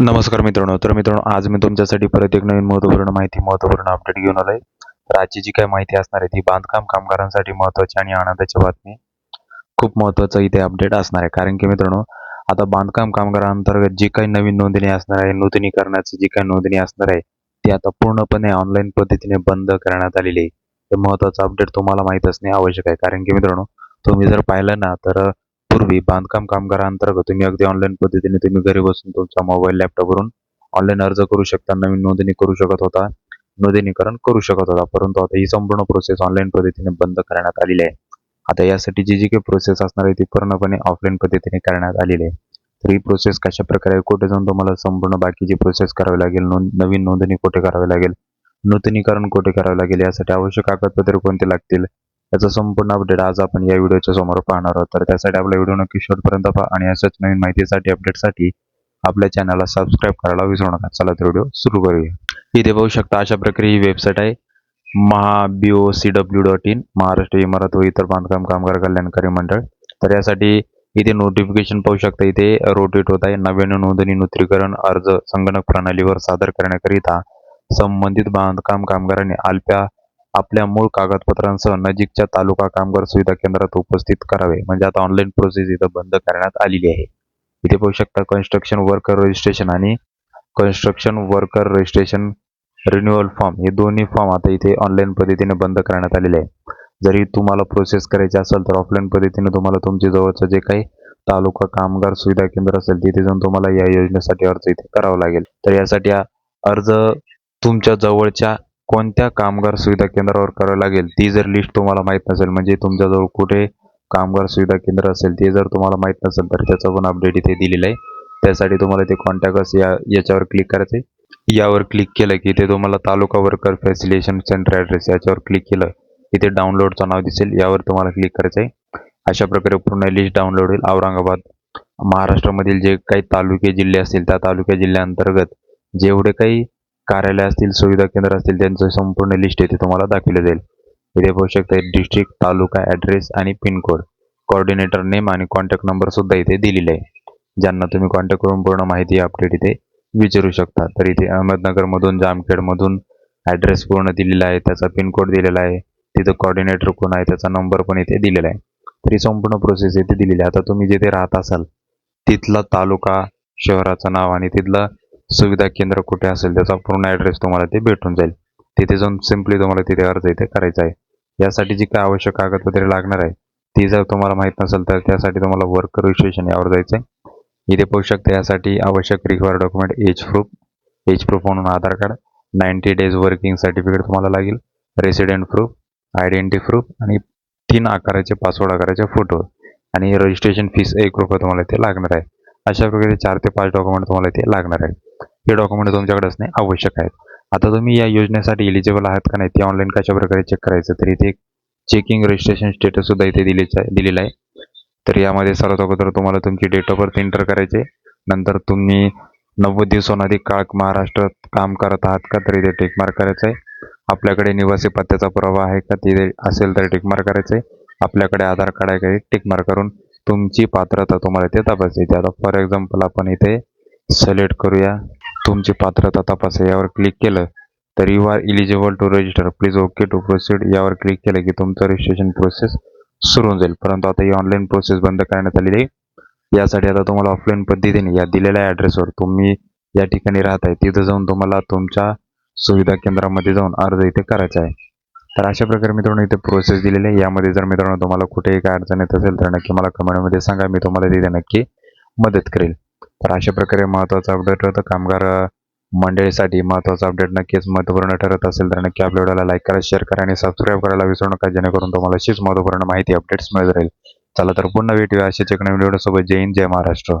नमस्कार मित्रांनो. तर मित्रांनो आज मी तुमच्यासाठी परत एक नवीन महत्त्वपूर्ण माहिती महत्त्वपूर्ण अपडेट घेऊन आलोय. तर आजची जी काय माहिती असणार आहे ती बांधकाम कामगारांसाठी महत्त्वाची आणि आनंदाची बातमी. खूप महत्त्वाचं इथे अपडेट असणार आहे. कारण की मित्रांनो आता बांधकाम कामगारांतर्गत जी काही नवीन नोंदणी असणार आहे नूतनीकरणाची जी काही नोंदणी असणार आहे ती आता पूर्णपणे ऑनलाईन पद्धतीने बंद करण्यात आलेली आहे. हे महत्वाचं अपडेट तुम्हाला माहीत असणे आवश्यक आहे. कारण की मित्रांनो तुम्ही जर पाहिलं ना तर पूर्वी बांधकाम कामगारांतर्गत तुम्ही अगदी ऑनलाईन पद्धतीने तुम्ही घरी बसून तुमचा मोबाईल लॅपटॉपवरून ऑनलाईन अर्ज करू शकता नवीन नोंदणी करू शकत होता नोंदणीकरण करू शकत होता. परंतु आता ही संपूर्ण प्रोसेस ऑनलाईन पद्धतीने बंद करण्यात आलेली आहे. आता यासाठी जी जी काही प्रोसेस असणार आहे ती पूर्णपणे ऑफलाईन पद्धतीने करण्यात आलेली आहे. तर ही प्रोसेस कशा प्रकारे कुठे जाऊन तुम्हाला संपूर्ण बाकीची प्रोसेस करावी लागेल नोंद नवीन नोंदणी कुठे करावी लागेल नूतनीकरण कुठे करावे लागेल यासाठी आवश्यक कागदपत्रे कोणते लागतील याचा संपूर्ण अपडेट आज आपण या व्हिडिओच्या समोर पाहणार आहोत. तर त्यासाठी आपला व्हिडिओ नक्की शेवटपर्यंत पहा आणि अशाच नवीन माहितीसाठी अपडेटसाठी आपल्या चॅनलला सबस्क्राईब करायला विसरू नका. चला तर व्हिडिओ सुरू करूया. इथे पाहू शकता अशा प्रकारे ही वेबसाईट आहे. Maha B O C W dot in Maharashtra इमारत व इतर बांधकाम कामगार कल्याणकारी मंडळ. तर यासाठी इथे नोटिफिकेशन पाहू शकता इथे रोटेट होत आहे. नव्याने नोंदणी नूतनीकरण अर्ज संगणक प्रणालीवर सादर करण्याकरिता संबंधित बांधकाम कामगारांनी अल्प्या आपल्या मूळ कागदपत्रांसह नजीकच्या तालुका कामगार सुविधा केंद्रात उपस्थित करावे. म्हणजे आता ऑनलाईन प्रोसेस इथं बंद करण्यात आलेली आहे. इथे पाहू शकता कन्स्ट्रक्शन वर्कर रजिस्ट्रेशन आणि construction worker registration renewal form हे दोन्ही फॉर्म आता इथे ऑनलाईन पद्धतीने बंद करण्यात आलेले आहे. जरी तुम्हाला प्रोसेस करायची असेल तर ऑफलाईन पद्धतीने तुम्हाला तुमच्या जवळचं जे काही तालुका कामगार सुविधा केंद्र असेल तिथे जाऊन तुम्हाला या योजनेसाठी अर्ज इथे करावा लागेल. तर यासाठी अर्ज तुमच्या जवळच्या कोणत्या कामगार सुविधा केंद्रावर करावं लागेल ती जर लिस्ट तुम्हाला माहीत नसेल म्हणजे तुमच्याजवळ कुठे कामगार सुविधा केंद्र असेल ते जर तुम्हाला माहीत नसेल तर त्याचा पण अपडेट इथे दिलेलं आहे. त्यासाठी तुम्हाला ते कॉन्टॅक्ट या याच्यावर क्लिक करायचं आहे यावर क्लिक केलं की इथे तुम्हाला taluka worker facilitation centre address याच्यावर क्लिक केलं इथे डाउनलोडचं नाव दिसेल यावर तुम्हाला क्लिक करायचं आहे अशा प्रकारे पूर्ण लिस्ट डाउनलोड होईल. औरंगाबाद महाराष्ट्रामधील जे काही तालुके जिल्हे असतील त्या तालुक्या जिल्ह्याअंतर्गत जेवढे काही कार्यालय असतील सुविधा केंद्र असतील त्यांचं संपूर्ण लिस्ट इथे तुम्हाला दाखवले जाईल. इथे पाहू शकता डिस्ट्रिक्ट तालुका ॲड्रेस आणि पिनकोड कोऑर्डिनेटर नेम आणि कॉन्टॅक्ट नंबर सुद्धा इथे दिलेले आहे. ज्यांना तुम्ही कॉन्टॅक्ट करून पूर्ण माहिती अपडेट इथे विचारू शकता. तर इथे अहमदनगरमधून जामखेडमधून ॲड्रेस पूर्ण दिलेला आहे त्याचा पिनकोड दिलेला आहे. तिथं कॉर्डिनेटर कोण आहे त्याचा नंबर पण इथे दिलेला आहे. तरी संपूर्ण प्रोसेस इथे दिलेली आहे. आता तुम्ही जिथे राहत असाल तिथला तालुका शहराचं नाव आणि तिथलं सुविधा केंद्र कुठे असेल त्याचा पूर्ण ॲड्रेस तुम्हाला ते भेटून जाईल. तिथे जाऊन सिम्पली तुम्हाला तिथे अर्ज इथे करायचा आहे. यासाठी जी काय आवश्यक कागदपत्रे लागणार आहे ती जर तुम्हाला माहीत नसेल तर त्यासाठी तुम्हाला वर्क रजिस्ट्रेशन यावर जायचं आहे. इथे पाहू शकता यासाठी आवश्यक require document age proof age proof म्हणून Aadhaar card ninety days working certificate तुम्हाला लागेल रेसिडेंट प्रूफ आयडेंटिटी प्रूफ आणि तीन आकाराचे पासवर्ड आकाराचे फोटो आणि रजिस्ट्रेशन फीस एक रुपये तुम्हाला इथे लागणार आहे. अशा प्रकारे चार ते पाच डॉक्युमेंट तुम्हाला इथे लागणार आहे. हे डॉक्युमेंट तुमच्याकडे असणे आवश्यक आहेत. आता तुम्ही या योजनेसाठी एलिजिबल आहात का नाही ते ऑनलाईन कशा प्रकारे चेक करायचं? तर इथे चेकिंग रजिस्ट्रेशन स्टेटस सुद्धा इथे आहे दिलेलं आहे. तर यामध्ये सर्वात अगोदर तुम्हाला तुमची डेट ऑफ बर्थ एंटर करायचे नंतर तुम्ही नव्वद दिवसाहून अधिक काळ महाराष्ट्रात काम करत आहात का तर इथे टेकमार्क करायचं आहे. आपल्याकडे निवासी पत्त्याचा पुरावा आहे का तिथे असेल तर टेकमार्क करायचं आहे. आपल्याकडे आधार कार्ड आहे का टेकमार्क करून तुमची पात्रता तुम्हाला इथे तपासायची आता फॉर एक्झाम्पल आपण इथे सिलेक्ट करूया. तुमची पात्रता तपासा यावर क्लिक केलं तर you are eligible to register please okay to proceed यावर क्लिक केलं की तुमचं रजिस्ट्रेशन प्रोसेस सुरू होऊन जाईल. परंतु आता ही ऑनलाईन प्रोसेस बंद करण्यात आलेली आहे. यासाठी आता तुम्हाला ऑफलाईन पद्धतीने या दिलेल्या ॲड्रेसवर तुम्ही या ठिकाणी राहत आहे तिथं जाऊन तुम्हाला तुमच्या सुविधा केंद्रामध्ये जाऊन अर्ज इथे करायचा आहे. तर अशा प्रकारे मित्रांनो इथे प्रोसेस दिलेली आहे. यामध्ये जर मित्रांनो तुम्हाला कुठेही काय अडचण येत असेल तर नक्की मला कमेंटमध्ये सांगा. मी तुम्हाला तिथे नक्की मदत करेल. तर अशा प्रकारे महत्त्वाचा अपडेट होतं. कामगार मंडळीसाठी महत्त्वाचा अपडेट नक्कीच महत्त्वपूर्ण ठरत असेल तर नक्की आपल्या व्हिडिओला लाईक करा शेअर करा आणि सबस्क्राईब करायला विसरू नका. जेणेकरून तुम्हाला अशीच महत्त्वपूर्ण माहिती अपडेट्स मिळत राहील. चला तर पुन्हा भेटूया अशाच एक नवीन व्हिडिओसोबत जय हिंद जय महाराष्ट्र.